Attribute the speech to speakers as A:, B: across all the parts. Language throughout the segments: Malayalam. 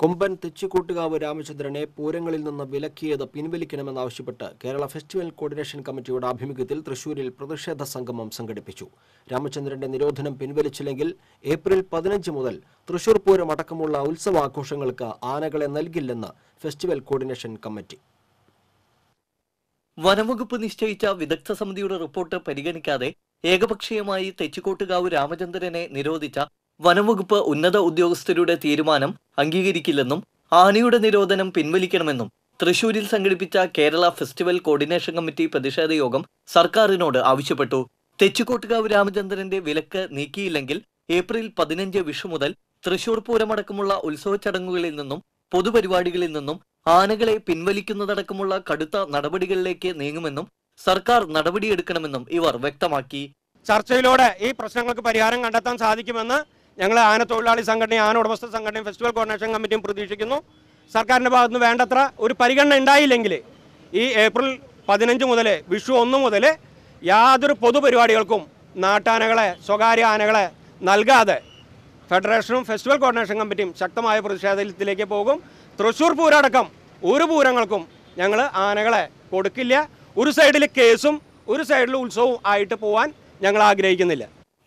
A: കൊമ്പൻ തെച്ചിക്കോട്ടുകാവ് രാമചന്ദ്രനെ പൂരങ്ങളിൽ നിന്ന് വിലക്കിയത് പിൻവലിക്കണമെന്നാവശ്യപ്പെട്ട് കേരള ഫെസ്റ്റിവൽ കോർഡിനേഷൻ കമ്മിറ്റിയുടെ ആഭിമുഖ്യത്തിൽ തൃശൂരിൽ പ്രതിഷേധ സംഗമം സംഘടിപ്പിച്ചു. രാമചന്ദ്രന്റെ നിരോധനം പിൻവലിച്ചില്ലെങ്കിൽ ഏപ്രിൽ പതിനഞ്ച് മുതൽ തൃശൂർ പൂരം അടക്കമുള്ള ഉത്സവാഘോഷങ്ങൾക്ക് ആനകളെ നൽകില്ലെന്ന് ഫെസ്റ്റിവൽ കോർഡിനേഷൻ കമ്മിറ്റി.
B: വനംവകുപ്പ് നിശ്ചയിച്ച വിദഗ്ധ സമിതിയുടെ റിപ്പോർട്ട് പരിഗണിക്കാതെ ഏകപക്ഷീയമായി തെച്ചിക്കോട്ടുകാവ് രാമചന്ദ്രനെ നിരോധിച്ച വനംവകുപ്പ് ഉന്നത ഉദ്യോഗസ്ഥരുടെ തീരുമാനം അംഗീകരിക്കില്ലെന്നും ആനയുടെ നിരോധനം പിൻവലിക്കണമെന്നും തൃശൂരിൽ സംഘടിപ്പിച്ച കേരള ഫെസ്റ്റിവൽ കോർഡിനേഷൻ കമ്മിറ്റി പ്രതിഷേധ യോഗം സർക്കാരിനോട് ആവശ്യപ്പെട്ടു. തെച്ചിക്കോട്ടുകാവ് രാമചന്ദ്രന്റെ വിലക്ക് നീക്കിയില്ലെങ്കിൽ ഏപ്രിൽ പതിനഞ്ച് വിഷു മുതൽ തൃശൂർ പൂരമടക്കമുള്ള ഉത്സവ ചടങ്ങുകളിൽ നിന്നും പൊതുപരിപാടികളിൽ നിന്നും ആനകളെ പിൻവലിക്കുന്നതടക്കമുള്ള കടുത്ത നടപടികളിലേക്ക് നീങ്ങുമെന്നും സർക്കാർ നടപടിയെടുക്കണമെന്നും ഇവർ വ്യക്തമാക്കി.
C: ചർച്ചയിലൂടെ ഈ പ്രശ്നങ്ങൾക്ക് പരിഹാരം കണ്ടെത്താൻ സാധിക്കുമെന്ന് ഞങ്ങൾ ആന തൊഴിലാളി സംഘടനയും ആന ഉടമസ്ഥ സംഘടനയും ഫെസ്റ്റിവൽ കോർഡിനേഷൻ കമ്മിറ്റിയും പ്രതീക്ഷിക്കുന്നു. സർക്കാരിന്റെ ഭാഗത്തുനിന്ന് വേണ്ടത്ര ഒരു പരിഗണന ഉണ്ടായില്ലെങ്കിൽ ഈ ഏപ്രിൽ പതിനഞ്ച് മുതൽ വിഷു ഒന്ന് മുതൽ യാതൊരു പൊതുപരിപാടികൾക്കും നാട്ടാനകളെ സ്വകാര്യ ആനകളെ നൽകാതെ ഫെഡറേഷനും ഫെസ്റ്റിവൽ കോർഡിനേഷൻ കമ്മിറ്റിയും ശക്തമായ പ്രതിഷേധത്തിലേക്ക് പോകും. തൃശ്ശൂർ പൂരടക്കം ഒരു പൂരങ്ങൾക്കും ഞങ്ങൾ ആനകളെ കൊടുക്കില്ല. ഒരു സൈഡിൽ കേസും ഒരു സൈഡിൽ ഉത്സവവും ആയിട്ട് പോകാൻ ഞങ്ങൾ ആഗ്രഹിക്കുന്നില്ല.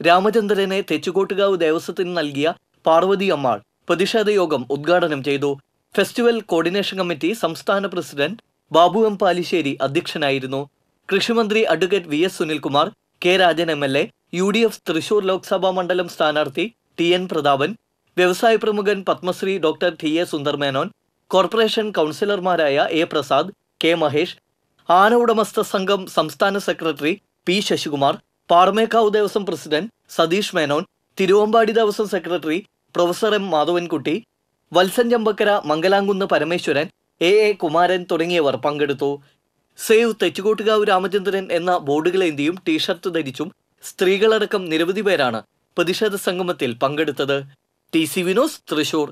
B: രാമചന്ദ്രനെ തെച്ചുകോട്ടുകാവ് ദേവസ്വത്തിന് നൽകിയ പാർവതി അമ്മാൾ പ്രതിഷേധ യോഗം ഉദ്ഘാടനം ചെയ്തു. ഫെസ്റ്റിവൽ കോർഡിനേഷൻ കമ്മിറ്റി സംസ്ഥാന പ്രസിഡന്റ് ബാബു എം പാലിശ്ശേരി അധ്യക്ഷനായിരുന്നു. കൃഷിമന്ത്രി advocate V S Sunilkumar K Rajan M L A U D F Thrissur Lok Sabha മണ്ഡലം സ്ഥാനാർത്ഥി ടി എൻ പ്രതാപൻ വ്യവസായ പ്രമുഖൻ Padma Shri doctor T A Sundar Menon corporation കൗൺസിലർമാരായ എ പ്രസാദ് കെ മഹേഷ് ആന ഉടമസ്ഥ സംഘം സംസ്ഥാന secretary P Sasikumar Paramekkavu Devaswom president Satish Menon Thiruvambadi Devaswom secretary professor M Madhavankutty Valsan Chambakkara Mangalamkunnu Parameswaran A A Kumaran തുടങ്ങിയവർ പങ്കെടുത്തു. സേവ് തെച്ചുകോട്ടുകാവ് രാമചന്ദ്രൻ എന്ന ബോർഡുകളേന്തിയും ടീഷർട്ട് ധരിച്ചും സ്ത്രീകളടക്കം നിരവധി പേരാണ് പ്രതിഷേധ സംഗമത്തിൽ പങ്കെടുത്തത്. T C Vinos Thrissur.